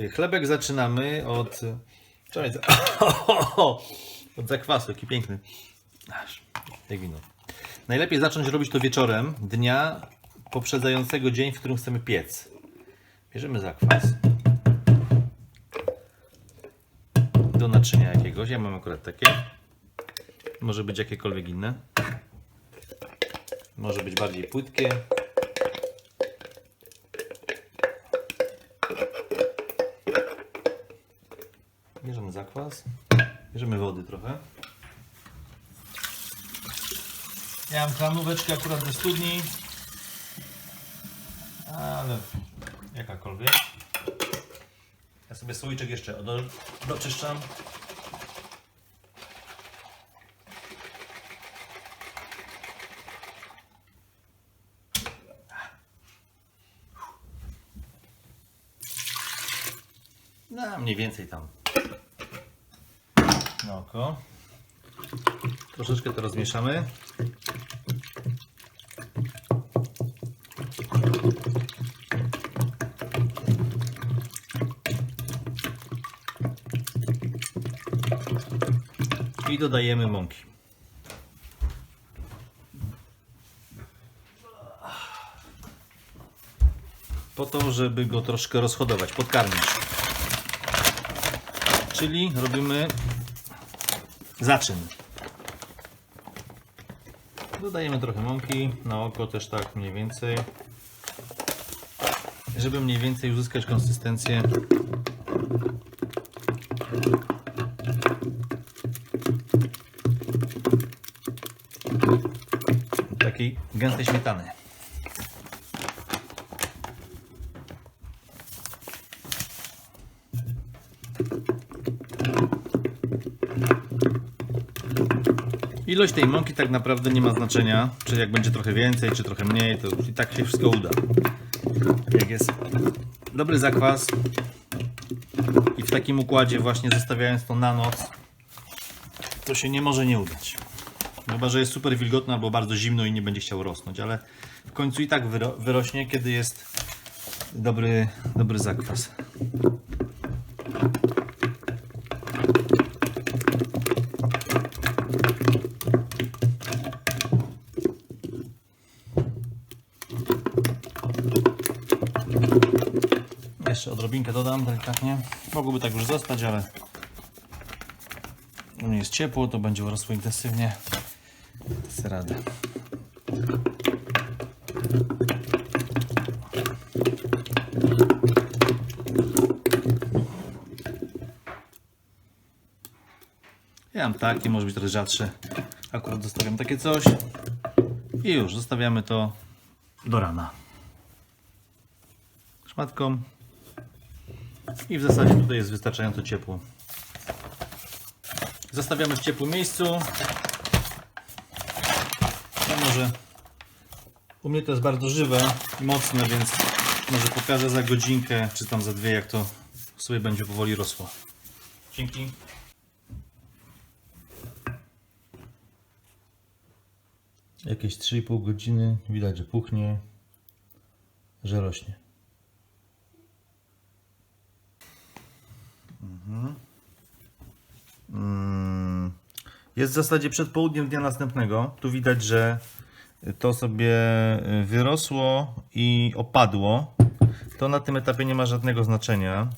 Y, Chlebek zaczynamy od. Czekaj, za- od zakwasu, jaki piękny. Aż, jak wino. Najlepiej zacząć robić to wieczorem dnia poprzedzającego dzień, w którym chcemy piec. Bierzemy zakwas. Do naczynia jakiegoś. Ja mam akurat takie. Może być jakiekolwiek inne. Może być bardziej płytkie. Zakwas. Bierzemy wody trochę. Ja mam kranóweczkę akurat ze studni. Ale jakakolwiek. Ja sobie słoiczek jeszcze do, doczyszczam. No, mniej więcej tam. Oko. Troszeczkę to rozmieszamy. I dodajemy mąki. Po to, żeby go troszkę rozchodować, podkarmić. Czyli robimy zaczyn. Dodajemy trochę mąki, na oko też tak mniej więcej. Żeby mniej więcej uzyskać konsystencję takiej gęstej śmietany. Ilość tej mąki tak naprawdę nie ma znaczenia, czy jak będzie trochę więcej, czy trochę mniej, to i tak się wszystko uda. Jak jest dobry zakwas i w takim układzie właśnie zostawiając to na noc, to się nie może nie udać. Chyba, że jest super wilgotno albo bardzo zimno i nie będzie chciał rosnąć, ale w końcu i tak wyro wyrośnie, kiedy jest dobry, dobry zakwas. Jeszcze odrobinkę dodam delikatnie. Mogłoby tak już zostać, ale u mnie jest ciepło, to będzie rosło intensywnie. Chcę radę. Ja mam takie, może być trochę rzadsze. Akurat zostawiam takie coś. I już, zostawiamy to do rana. Szmatką. I w zasadzie tutaj jest wystarczająco ciepło. Zostawiamy w ciepłym miejscu. No może u mnie to jest bardzo żywe i mocne, więc może pokażę za godzinkę, czy tam za dwie, jak to sobie będzie powoli rosło. Dzięki. Jakieś 3,5 godziny. Widać, że puchnie, że rośnie. Mm, Jest w zasadzie przed południem dnia następnego. Tu widać, że to sobie wyrosło i opadło. To na tym etapie nie ma żadnego znaczenia.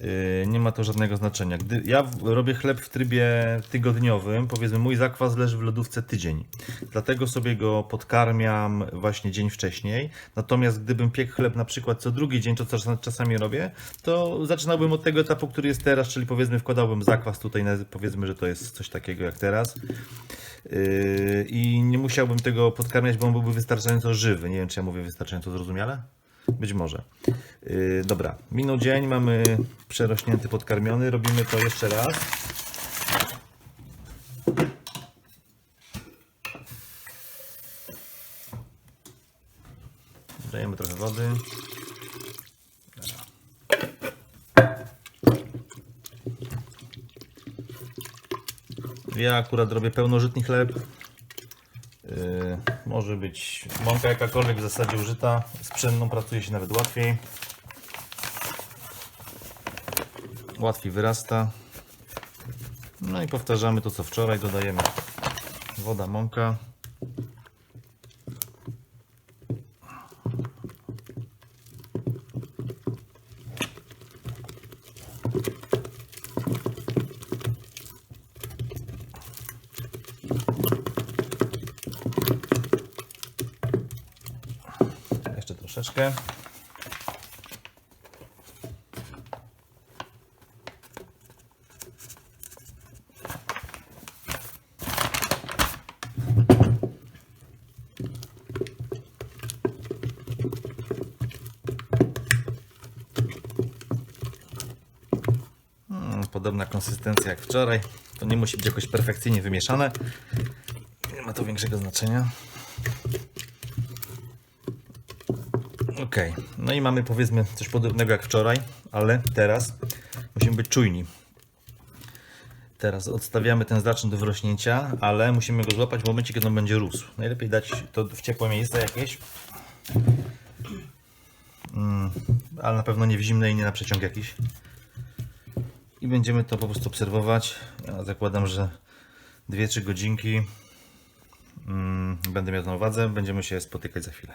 Yy, Nie ma to żadnego znaczenia. Gdy ja robię chleb w trybie tygodniowym, powiedzmy mój zakwas leży w lodówce tydzień. Dlatego sobie go podkarmiam właśnie dzień wcześniej. Natomiast gdybym piekł chleb na przykład co drugi dzień, to co czas- czasami robię, to zaczynałbym od tego etapu, który jest teraz, czyli powiedzmy wkładałbym zakwas tutaj, powiedzmy, że to jest coś takiego jak teraz. Yy, I nie musiałbym tego podkarmiać, bo on byłby wystarczająco żywy. Nie wiem, czy ja mówię wystarczająco zrozumiale? Być może. Yy, dobra, minął dzień, mamy przerośnięty, podkarmiony. Robimy to jeszcze raz. Dajemy trochę wody. Ja akurat robię pełnożytni chleb. Yy, może być mąka jakakolwiek w zasadzie użyta. Z pszenną pracuje się nawet łatwiej. Łatwiej wyrasta. No i powtarzamy to co wczoraj, dodajemy woda, mąka. Troszeczkę. Mm, Podobna konsystencja jak wczoraj. To nie musi być jakoś perfekcyjnie wymieszane. Nie ma to większego znaczenia. Ok, no i mamy powiedzmy coś podobnego jak wczoraj, ale teraz musimy być czujni. Teraz odstawiamy ten zaczyn do wyrośnięcia, ale musimy go złapać w momencie, kiedy on będzie rósł. Najlepiej dać to w ciepłe miejsce jakieś, mm, ale na pewno nie w zimne i nie na przeciąg jakiś. I będziemy to po prostu obserwować. Ja zakładam, że 2-3 godzinki mm, będę miał na uwadze. Będziemy się spotykać za chwilę.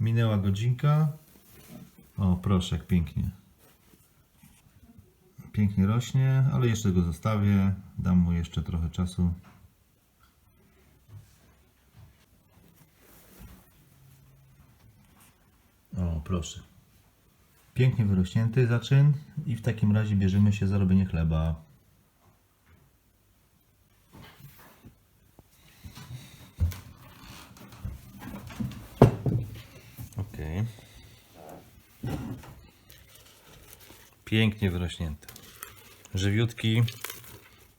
Minęła godzinka. O, proszę, jak pięknie. Pięknie rośnie, ale jeszcze go zostawię. Dam mu jeszcze trochę czasu. O, proszę. Pięknie wyrośnięty zaczyn i w takim razie bierzemy się za robienie chleba. Ok. Pięknie wyrośnięty. Żywiutki.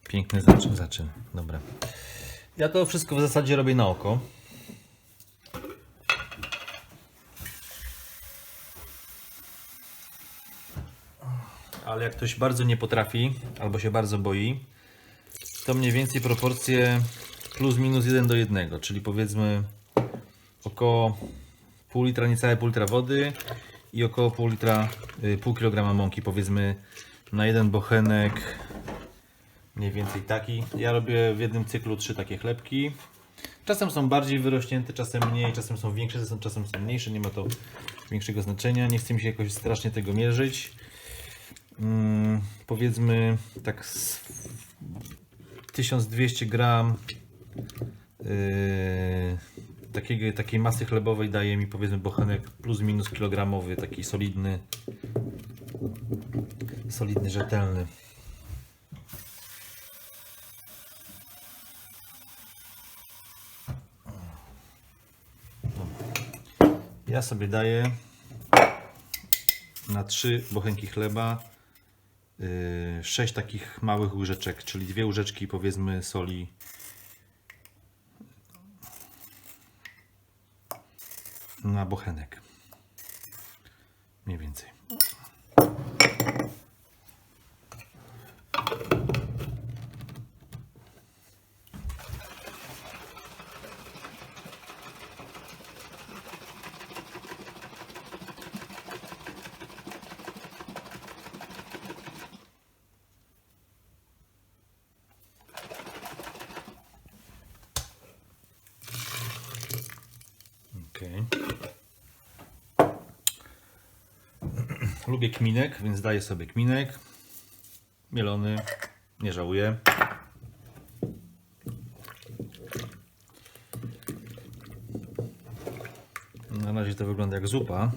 Piękny zaczyn. zaczyn. Dobra. Ja to wszystko w zasadzie robię na oko. Ale jak ktoś bardzo nie potrafi, albo się bardzo boi, to mniej więcej proporcje plus minus 1 do 1, czyli powiedzmy około pół litra, niecałe pół litra wody i około pół litra, y, pół kilograma mąki, powiedzmy na jeden bochenek, mniej więcej taki. Ja robię w jednym cyklu trzy takie chlebki. Czasem są bardziej wyrośnięte, czasem mniej, czasem są większe, czasem- są mniejsze, nie ma to większego znaczenia. Nie chcę mi się jakoś strasznie tego mierzyć. Mm, powiedzmy tak z 1200 gram yy, takiego, takiej masy chlebowej daje mi powiedzmy bochenek plus minus kilogramowy, taki solidny, solidny, rzetelny. Ja sobie daję na trzy bochenki chleba yy, sześć takich małych łyżeczek, czyli dwie łyżeczki powiedzmy soli na bochenek. Mniej więcej. Lubię kminek, więc daję sobie kminek. Mielony, nie żałuję. Na razie to wygląda jak zupa.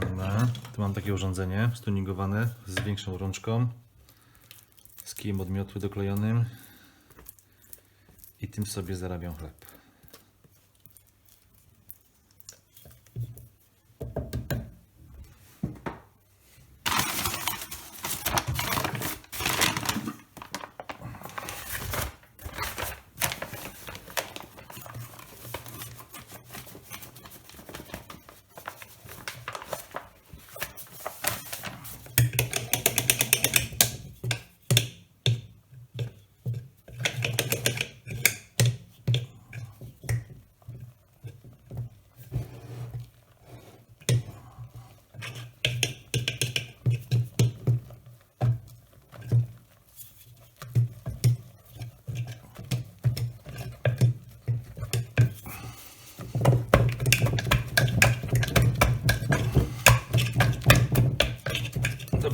Dobra, tu mam takie urządzenie stuningowane z większą rączką z kijem odmiotu doklejonym tym sobie zarabiam chleb.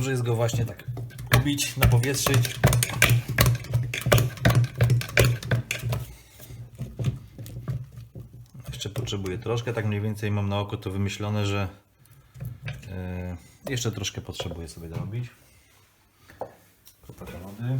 Dobrze jest go właśnie tak ubić, napowietrzyć. Jeszcze potrzebuję troszkę, tak mniej więcej mam na oko to wymyślone, że e, jeszcze troszkę potrzebuję sobie dorobić. Kopaka lody.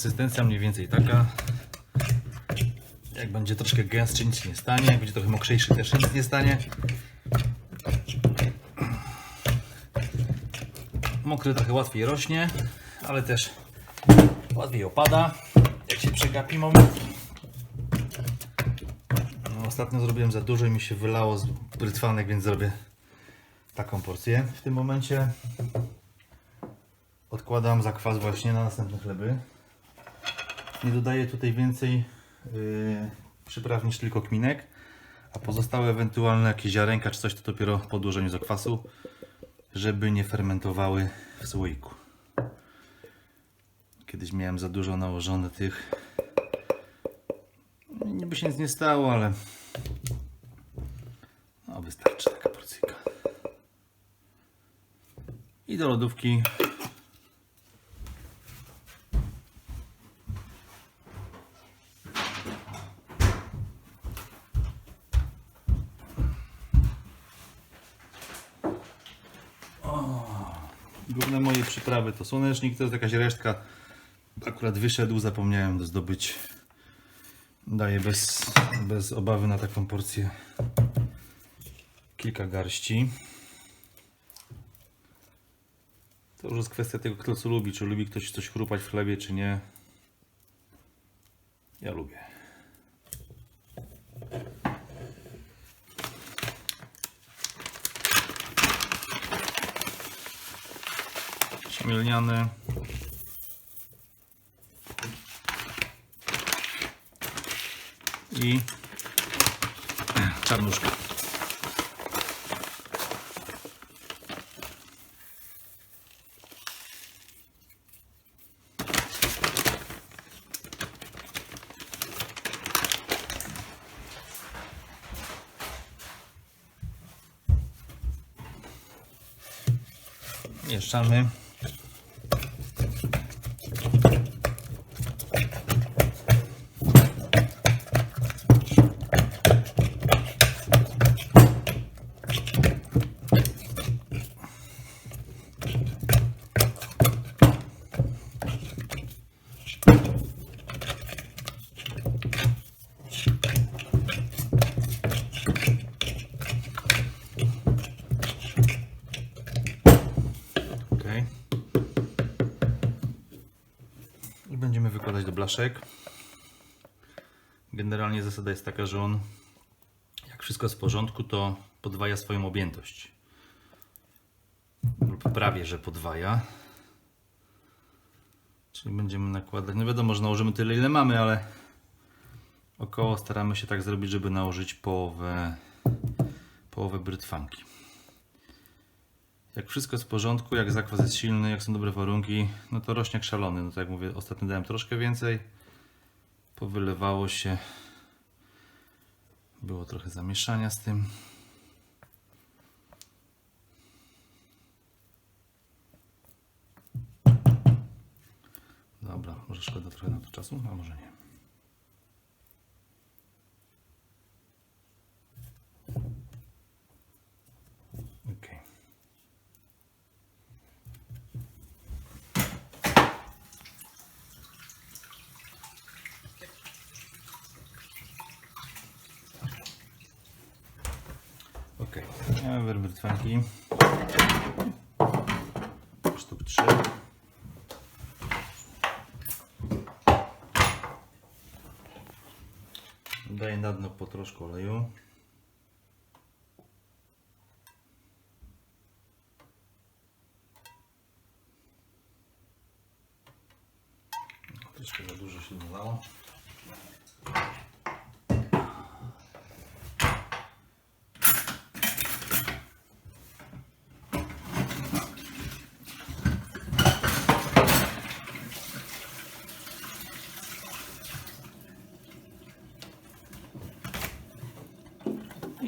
Konsystencja mniej więcej taka. Jak będzie troszkę gęstszy, nic nie stanie. Jak będzie trochę mokrzejszy, też nic nie stanie. Mokry trochę łatwiej rośnie, ale też łatwiej opada. Jak się przegapi moment. No, ostatnio zrobiłem za dużo i mi się wylało z brytwanek, więc zrobię taką porcję w tym momencie. Odkładam zakwas właśnie na następne chleby. Nie dodaję tutaj więcej yy, przypraw niż tylko kminek, a pozostałe ewentualne jakieś ziarenka czy coś to dopiero po odłożeniu zakwasu, żeby nie fermentowały w słoiku. Kiedyś miałem za dużo nałożone tych. Niby się nic nie stało, ale no wystarczy taka porcyjka. I do lodówki Główne moje przyprawy to słonecznik, to jest jakaś resztka. Akurat wyszedł, zapomniałem to zdobyć. Daję bez, bez obawy na taką porcję kilka garści. To już jest kwestia tego, kto co lubi. Czy lubi ktoś coś chrupać w chlebie, czy nie. Ja lubię. Siemielniany. I czarnuszka. Mieszczamy. Ok. I będziemy blaszek. Generalnie zasada jest taka, że on, jak wszystko jest w porządku, to podwaja swoją objętość. Lub prawie, że podwaja. Czyli będziemy nakładać, no wiadomo, że nałożymy tyle, ile mamy, ale około staramy się tak zrobić, żeby nałożyć połowę, połowę brytwanki. Jak wszystko jest w porządku, jak zakwas jest silny, jak są dobre warunki, no to rośnie jak szalony. No to jak mówię, ostatnio dałem troszkę więcej. Powylewało się. Było trochę zamieszania z tym. Dobra, może szkoda trochę na to czasu, a może nie. Okej. Ok, mamy brytwanki. Sztuk 3. Daję na dno po troszkę oleju. Troszkę za dużo się.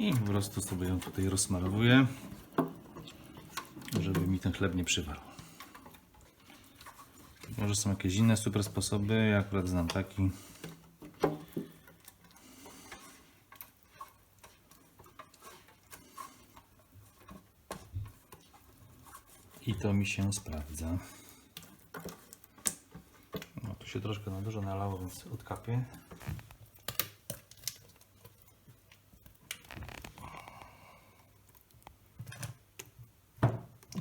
I po prostu sobie ją tutaj rozsmarowuję, żeby mi ten chleb nie przywarł. Może są jakieś inne super sposoby, ja akurat znam taki. I to mi się sprawdza. No tu się troszkę na dużo nalało, więc odkapię.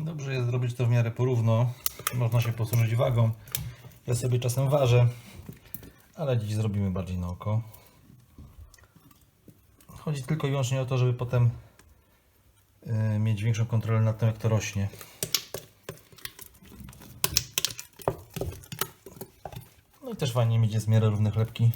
Dobrze jest zrobić to w miarę porówno. Można się posłużyć wagą. Ja sobie czasem ważę, ale dziś zrobimy bardziej na oko. Chodzi tylko i wyłącznie o to, żeby potem y, mieć większą kontrolę nad tym, jak to rośnie. No i też fajnie mieć jest miarę równe chlebki.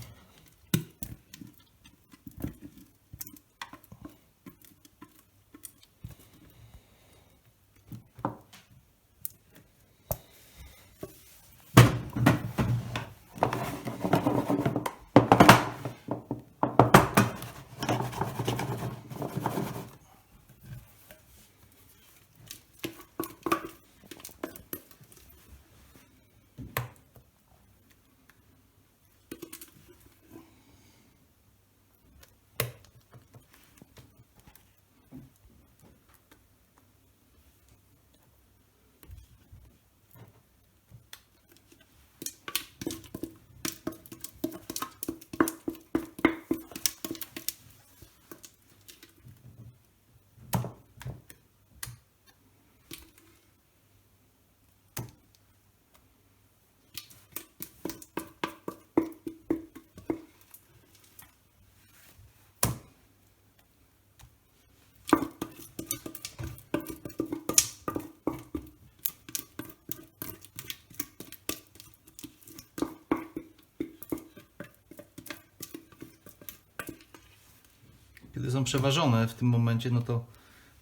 Są przeważone w tym momencie, no to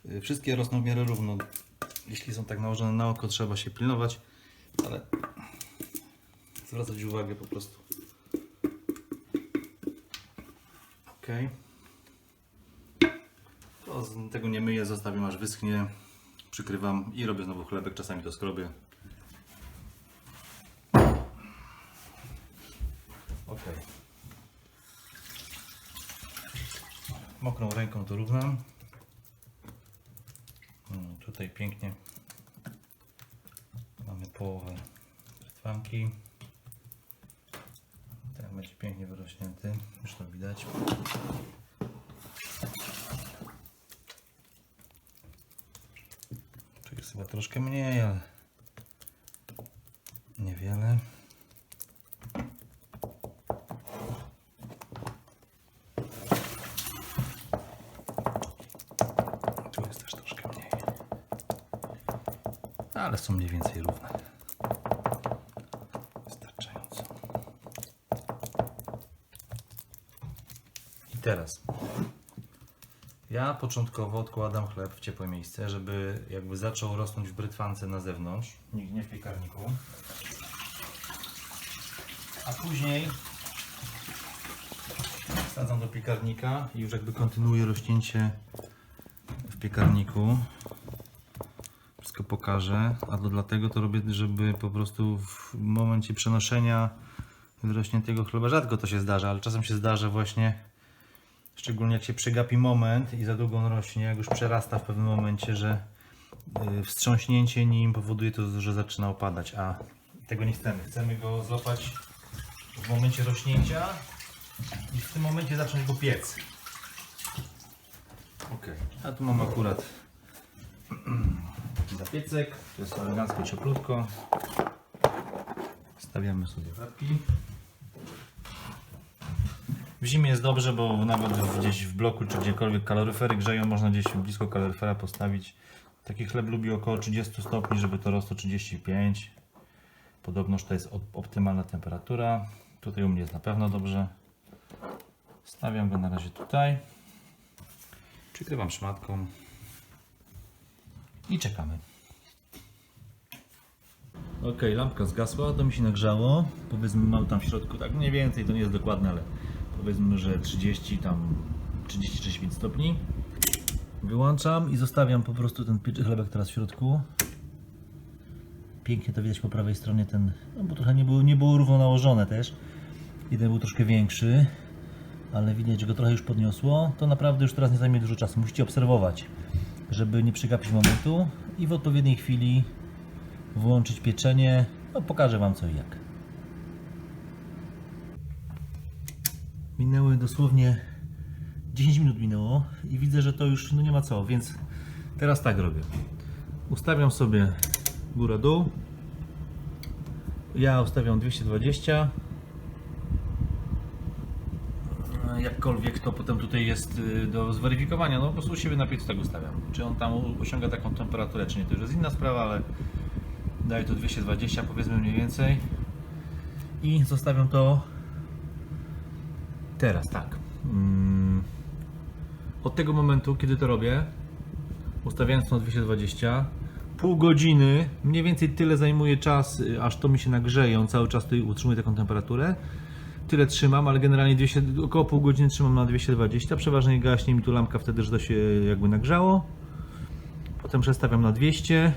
y, wszystkie rosną w miarę równo. Jeśli są tak nałożone na oko, trzeba się pilnować, ale zwracać uwagę po prostu. Ok. To tego nie myję, zostawiam aż wyschnie. Przykrywam i robię znowu chlebek, czasami to skrobię. Ok. Mokrą ręką to równam. Mm, Tutaj pięknie mamy połowę brytwanki. Ten będzie pięknie wyrośnięty, już to widać. Tu jest chyba troszkę mniej, ale niewiele. Tu jest też troszkę mniej. Ale mniej więcej równe. Wystarczająco. I teraz. Ja początkowo odkładam chleb w ciepłe miejsce, żeby jakby zaczął rosnąć w brytwance na zewnątrz, nie nie w piekarniku. A później wsadzam do piekarnika i już jakby kontynuuję rośnięcie w piekarniku. Wszystko pokażę, a to dlatego to robię, żeby po prostu w momencie przenoszenia wyrośniętego chleba, rzadko to się zdarza, ale czasem się zdarza właśnie, szczególnie jak się przegapi moment i za długo on rośnie, jak już przerasta w pewnym momencie, że y, wstrząśnięcie nim powoduje to, że zaczyna opadać, a tego nie chcemy. Chcemy go złapać w momencie rośnięcia i w tym momencie zacząć go piec. Ok, a tu mam akurat zapiecek, to jest elegancko, cieplutko. Stawiamy sobie łapki. W zimie jest dobrze, bo nawet gdzieś w bloku czy gdziekolwiek kaloryfery grzeją, można gdzieś blisko kaloryfera postawić. Taki chleb lubi około 30 stopni, żeby to rosło 35. Podobnoż to jest op- optymalna temperatura. Tutaj u mnie jest na pewno dobrze. Stawiam go na razie tutaj. Przykrywam szmatką. I czekamy. Ok, lampka zgasła, to mi się nagrzało. Powiedzmy, mam tam w środku, tak mniej więcej, to nie jest dokładne, ale powiedzmy, że 30 tam 36 stopni. Wyłączam i zostawiam po prostu ten chlebek teraz w środku. Pięknie to widać po prawej stronie ten, no bo trochę nie było, nie było równo nałożone też. Jeden był troszkę większy, ale widać, że go trochę już podniosło. To naprawdę już teraz nie zajmie dużo czasu. Musicie obserwować, żeby nie przegapić momentu i w odpowiedniej chwili włączyć pieczenie. No, pokażę Wam co i jak. Minęły dosłownie 10 minut minęło i widzę, że to już no nie ma co, więc teraz tak robię. Ustawiam sobie góra dół. Ja ustawiam 220. Jakkolwiek to potem tutaj jest y, do zweryfikowania, no po prostu u siebie na piecu tak ustawiam. Czy on tam osiąga taką temperaturę, czy nie, to już jest inna sprawa, ale daję to 220 powiedzmy mniej więcej. I zostawiam to teraz tak. Mm. Od tego momentu, kiedy to robię, ustawiając to na 220, pół godziny, mniej więcej tyle zajmuje czas, y, aż to mi się nagrzeje, on cały czas tutaj utrzymuje taką temperaturę. Tyle trzymam, ale generalnie 200, około pół godziny trzymam na 220. Przeważnie gaśnie mi tu lampka wtedy, że to się jakby nagrzało. Potem przestawiam na 200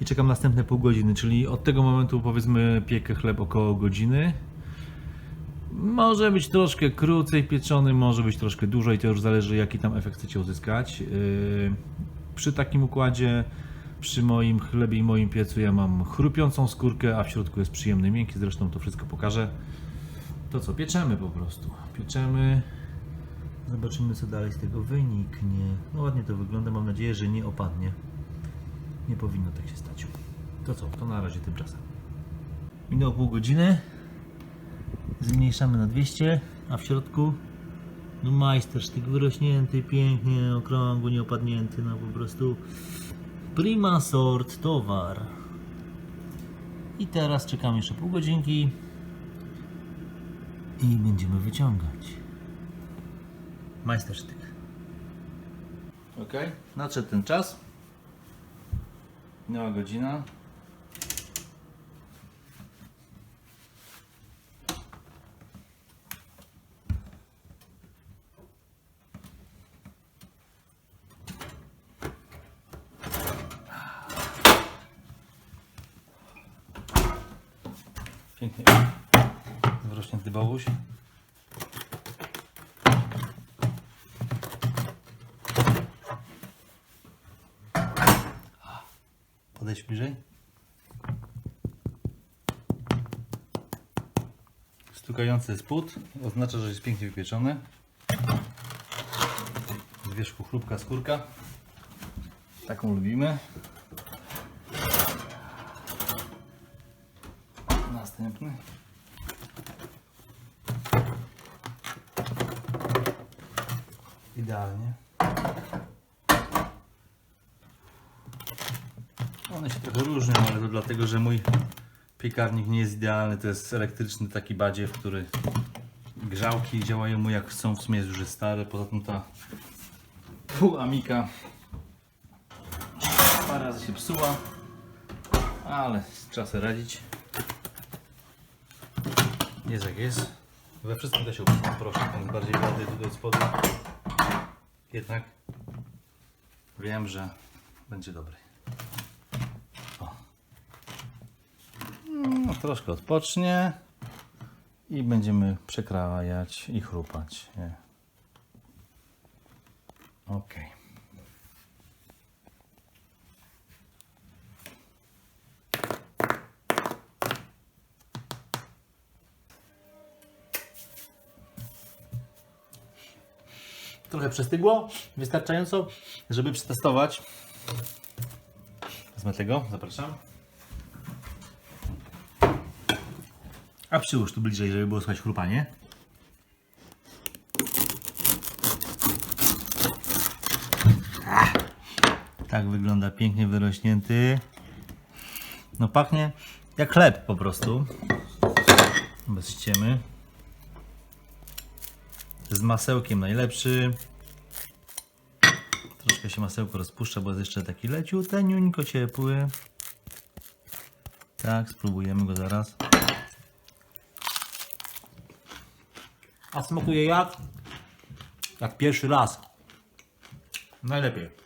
i czekam następne pół godziny, czyli od tego momentu powiedzmy piekę chleb około godziny. Może być troszkę krócej pieczony, może być troszkę dłużej, to już zależy jaki tam efekt chcecie uzyskać. Yy, Przy takim układzie, przy moim chlebie i moim piecu ja mam chrupiącą skórkę, a w środku jest przyjemny miękki, zresztą to wszystko pokażę. To co, pieczemy po prostu. Pieczemy. Zobaczymy co dalej z tego wyniknie. No ładnie to wygląda, mam nadzieję, że nie opadnie. Nie powinno tak się stać. To co, to na razie tymczasem. Minęło pół godziny. Zmniejszamy na 200, a w środku no majstersztyk wyrośnięty, pięknie, okrągły, nieopadnięty, no po prostu prima sort towar. I teraz czekamy jeszcze pół godzinki i będziemy wyciągać. Majstersztyk. Ok, nadszedł ten czas. Minęła godzina. Pięknie. Wyrośnięty bałuś. Podejdź bliżej. Stukający spód oznacza, że jest pięknie wypieczony. Z wierzchu chrupka skórka. Taką lubimy. Następny. Idealnie. One się trochę różnią, ale to dlatego, że mój piekarnik nie jest idealny. To jest elektryczny taki badziew, który grzałki działają mu jak chcą. W sumie jest już stary. Poza tym ta Fu, Amika parę razy się psuła, ale trzeba sobie radzić. Jest jak jest. We wszystkim da się upisać. Proszę, jest bardziej blady tutaj od spodu. Jednak wiem, że będzie dobry. O. No, troszkę odpocznie i będziemy przekrajać i chrupać. Nie. Ok. trochę przestygło, wystarczająco, żeby przetestować. Wezmę tego, zapraszam. A przyłóż tu bliżej, żeby było słychać chrupanie. Tak wygląda pięknie wyrośnięty. No pachnie jak chleb po prostu. Bez ściemy. Z masełkiem najlepszy. Troszkę się masełko rozpuszcza, bo jest jeszcze taki leciuteńko ciepły. Tak, spróbujemy go zaraz. A smakuje jak? Jak pierwszy raz. Najlepiej.